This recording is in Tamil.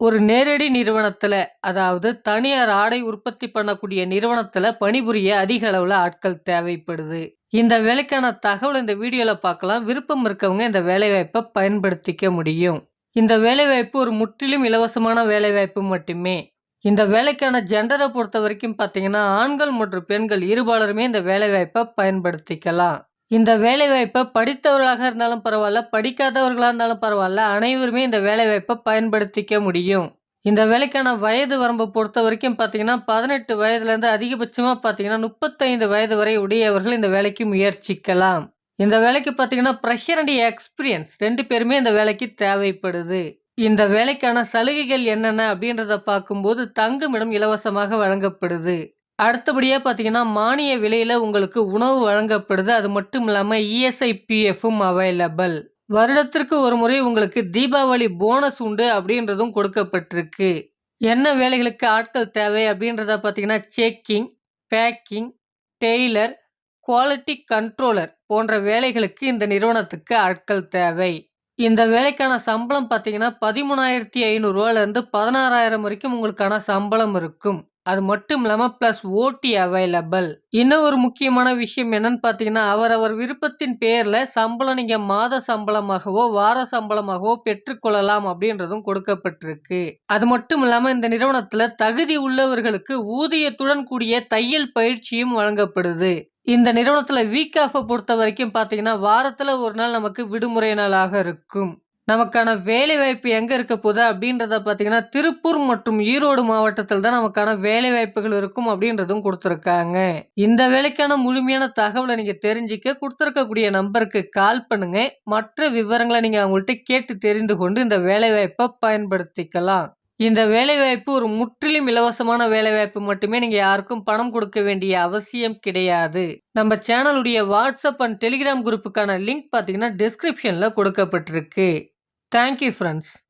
ஒரு நேரடி நிறுவனத்தில் அதாவது தனியார் ஆடை உற்பத்தி பண்ணக்கூடிய நிறுவனத்தில் பணிபுரிய அதிக அளவில் ஆட்கள் தேவைப்படுது. இந்த வேலைக்கான தகவல் இந்த வீடியோவில் பார்க்கலாம். விருப்பம் இருக்கவங்க இந்த வேலைவாய்ப்பை பயன்படுத்திக்க முடியும். இந்த வேலைவாய்ப்பு ஒரு முற்றிலும் இலவசமான வேலைவாய்ப்பு மட்டுமே. இந்த வேலைக்கான ஜென்டரை பொறுத்த வரைக்கும் பார்த்தீங்கன்னா, ஆண்கள் மற்றும் பெண்கள் இருபாலருமே இந்த வேலைவாய்ப்பை பயன்படுத்திக்கலாம். இந்த வேலைவாய்ப்பை படித்தவர்களாக இருந்தாலும் பரவாயில்ல படிக்காதவர்களாக இருந்தாலும் பரவாயில்ல அனைவருமே இந்த வேலைவாய்ப்பை பயன்படுத்திக்க முடியும். இந்த வேலைக்கான வயது வரம்பை பொறுத்த வரைக்கும் பார்த்தீங்கன்னா, பதினெட்டு வயதுலேருந்து அதிகபட்சமாக பார்த்தீங்கன்னா, 35 வயது வரை உடையவர்கள் இந்த வேலைக்கு முயற்சிக்கலாம். இந்த வேலைக்கு பார்த்தீங்கன்னா, ப்ரெஷர் அண்ட் எக்ஸ்பீரியன்ஸ் ரெண்டு பேருமே இந்த வேலைக்கு தேவைப்படுது. இந்த வேலைக்கான சலுகைகள் என்னென்ன அப்படின்றத பார்க்கும்போது, தங்குமிடம் இலவசமாக வழங்கப்படுது. அடுத்தபடியாக பார்த்தீங்கன்னா, மானிய விலையில் உங்களுக்கு உணவு வழங்கப்படுது. அது மட்டும் இல்லாமல் இஎஸ்ஐபிஎஃப்பும் அவைலபிள். வருடத்திற்கு ஒரு முறை உங்களுக்கு தீபாவளி போனஸ் உண்டு அப்படின்றதும் கொடுக்கப்பட்டிருக்கு. என்ன வேலைகளுக்கு ஆட்கள் தேவை அப்படின்றத பார்த்தீங்கன்னா, checking, packing, tailor, quality controller போன்ற வேலைகளுக்கு இந்த நிறுவனத்துக்கு ஆட்கள் தேவை. இந்த வேலைக்கான சம்பளம் பார்த்தீங்கன்னா, பதிமூணாயிரத்தி ஐநூறுரூவாலேருந்து பதினாறாயிரம் வரைக்கும் உங்களுக்கான சம்பளம் இருக்கும். அது மட்டும் இல்லாமல் ப்ளஸ் ஓடி அவைலபிள். இன்னும் ஒரு முக்கியமான விஷயம் என்னன்னு பார்த்தீங்கன்னா, அவரவர் விருப்பத்தின் பேரில் சம்பளம் நீங்கள் மாத சம்பளமாகவோ, வார சம்பளமாகவோ பெற்றுக்கொள்ளலாம் அப்படின்றதும் கொடுக்கப்பட்டிருக்கு. அது மட்டும் இல்லாமல் இந்த நிறுவனத்தில் தகுதி உள்ளவர்களுக்கு ஊதியத்துடன் கூடிய தையல் பயிற்சியும் வழங்கப்படுது. இந்த நிறுவனத்தில் வீக் ஆஃபை பொறுத்த வரைக்கும் பார்த்தீங்கன்னா, வாரத்தில் ஒரு நாள் நமக்கு விடுமுறை நாளாக இருக்கும். நமக்கான வேலைவாய்ப்பு எங்கே இருக்க போகுது அப்படின்றத பார்த்தீங்கன்னா, திருப்பூர் மற்றும் ஈரோடு மாவட்டத்தில் தான் நமக்கான வேலைவாய்ப்புகள் இருக்கும் அப்படின்றதும் கொடுத்துருக்காங்க இந்த வேலைக்கான முழுமையான தகவலை நீங்கள் தெரிஞ்சுக்க கொடுத்துருக்கக்கூடிய நம்பருக்கு கால் பண்ணுங்க. மற்ற விவரங்களை நீங்கள் அவங்கள்ட்ட கேட்டு தெரிந்து கொண்டு இந்த வேலைவாய்ப்பை பயன்படுத்திக்கலாம். இந்த வேலைவாய்ப்பு ஒரு முற்றிலும் இலவசமான வேலைவாய்ப்பு மட்டுமே. நீங்கள் யாருக்கும் பணம் கொடுக்க வேண்டிய அவசியம் கிடையாது. நம்ம சேனலுடைய வாட்ஸ்அப் அண்ட் டெலிகிராம் குரூப்புக்கான லிங்க் பார்த்தீங்கன்னா, டிஸ்கிரிப்ஷனில் கொடுக்கப்பட்டிருக்கு. Thank you friends.